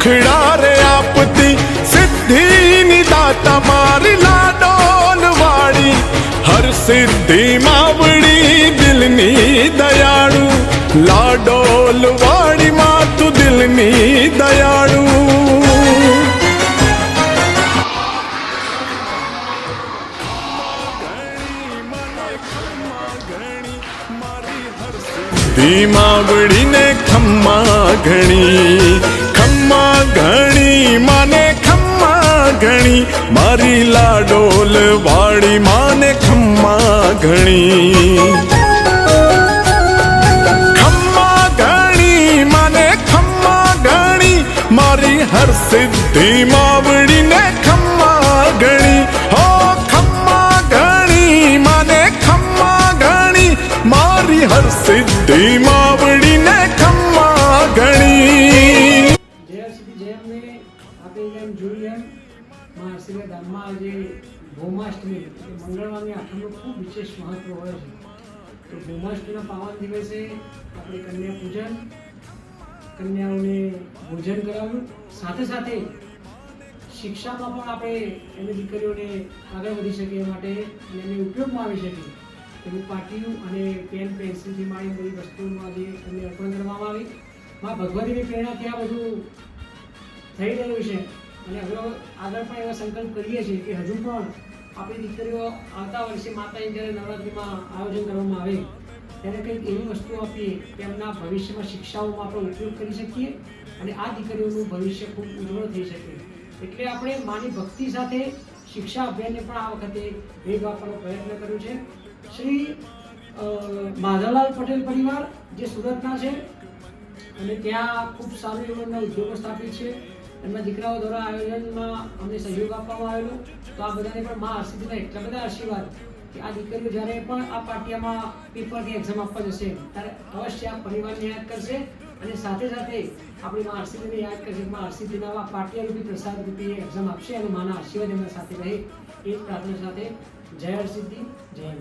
દક્ષિણા રે આપતી સિદ્ધિની દાતા મારી લાડોલ વાળી. હર સિદ્ધિ માવડી દિલની દયાળુ. લાડોલ વાળી માં તું દિલની દયાળુ. ધીમાવડીને ખમ્મા ઘણી. ઘણી માને ખમ્મા ઘણી, મારી લાડોલ વાળી માને ખમ્મા ઘણી. ખમ્મા ઘણી માને ખમ્મા ઘણી, મારી હર સિદ્ધિ માવડીને ખમ્મા ઘણી. હો, ખમ્મા ઘણી માને ખમ્મા ઘણી, મારી હર સિદ્ધિ માવડીને ખમ્મા ઘણી. આપણે જેમ જોઈએ એમ મહાશિવરા ધામમાં જે ભૌમાષ્ટમી એટલે મંગળવારની આઠમનું ખૂબ વિશેષ મહત્વ હોય છે. તો ભૌમાષ્ટમીના પાવન દિવસે આપણે કન્યા પૂજન, કન્યાઓને ભોજન કરાવ્યું સાથે સાથે શિક્ષામાં પણ આપણે એની દીકરીઓને આગળ વધી શકે એ માટે અને એને ઉપયોગમાં આવી શકે એનું પાટિયું અને પેન, પેન્સિલથી માંડી બધી વસ્તુમાં જે એમને અર્પણ કરવામાં આવી. માં ભગવતીની પ્રેરણાથી આ બધું થઈ રહ્યું છે. અને હવે આગળ પણ એવા સંકલ્પ કરીએ છીએ કે હજુ પણ આપણી દીકરીઓ આવતા વર્ષે માતાની જ્યારે નવરાત્રિમાં આયોજન કરવામાં આવે, ત્યારે કંઈક એવી વસ્તુ આપીએ કે એમના ભવિષ્યમાં શિક્ષાઓમાં આપણે ઉપયોગ કરી શકીએ અને આ દીકરીઓનું ભવિષ્ય ખૂબ ઉજ્જવળ થઈ શકે. એટલે આપણે માની ભક્તિ સાથે શિક્ષા અભિયાનને પણ આ વખતે વેગ આપવાનો પ્રયત્ન કર્યો છે. શ્રી માધવલાલ પટેલ પરિવાર જે સુરતના છે અને ત્યાં ખૂબ સારું એવું એમના ઉદ્યોગો સ્થાપિત છે. એમના દીકરાઓ દ્વારા આયોજનમાં અમને સહયોગ આપવામાં આવેલો. તો આ બધાને પણ મા આશીર્વાદ એટલા બધા આશીર્વાદ કે આ દીકરીઓ જ્યારે પણ આ પાટિયામાં પેપરની એક્ઝામ આપવા જશે, ત્યારે અવશ્ય આ પરિવારને યાદ કરશે અને સાથે સાથે આપણી મા હર્ષિદીને યાદ કરશે મા હર્ષિદીના આ પાટિયા રૂપી પ્રસાદ રૂપી એક્ઝામ આપશે અને માના આશીર્વાદ એમના સાથે રહે. એ પ્રાર્થના સાથે જય હર્ષિદ્ધિ જય